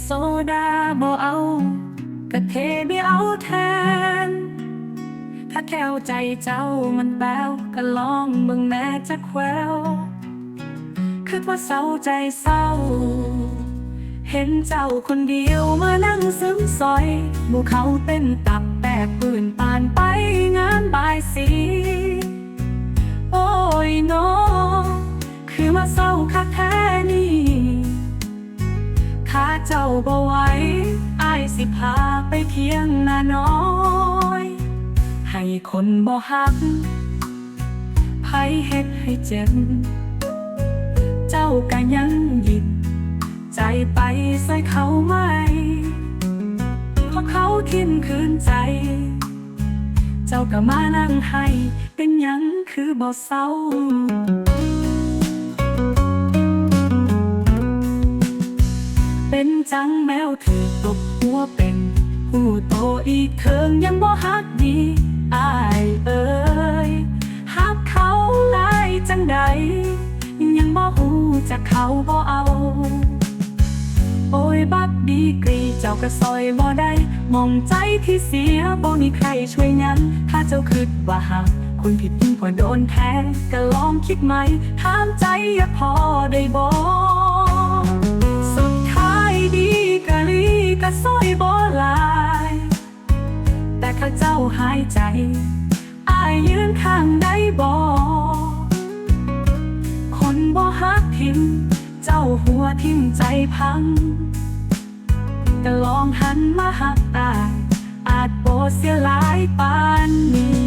โซดาเบากะเทไม่เอาแทน ถ้าแก้วใจเจ้ามันแบ้วก็ลองเบิ่งแม่จะแคววคือว่าเศร้าใจเศร้า เห็นเจ้าคนเดียวมานั่งซึมซอยหมู่เขาเต้นตับแบกปืนปานไปงานบายสี โอ้ยน้องคือมาเศร้าคักแท ถ้าเจ้าบ่ไหวอายสิพาไปเที่ยงนาน้อย ให้คนบ่ฮักไผเฮ็ดให้เจ็บ เจ้าก็ยังหยิบใจไปใส่เขาไหมเพราะเขาทิ้มคืนใจ เจ้าก็มานั่งให้เป็นยังคือบ่เศร้า แมวถือตบหัวเป็นหูโตอีกเคิงยังบ่ฮักดีอายเอ้ยฮักเขาหลายจังใดยังบ่ฮู้จักเขาบ่เอา โอ้ยบักดีกรีเจ้าก็ซอยบ่ได้ มองใจที่เสียบ่มีใครช่วยยันถ้าเจ้าคิดว่าหักคนผิดยิ่งกว่าโดนแทงก็ลองคิดไหมถามใจอย่าพอได้บ่ ถ้าเจ้าหายใจ อายยืนข้างได้บ่คนบ่ฮักทิมเจ้าหัวทิมใจพังก็ลองหันมาหักตายอาจโบเสียหลายปานนี้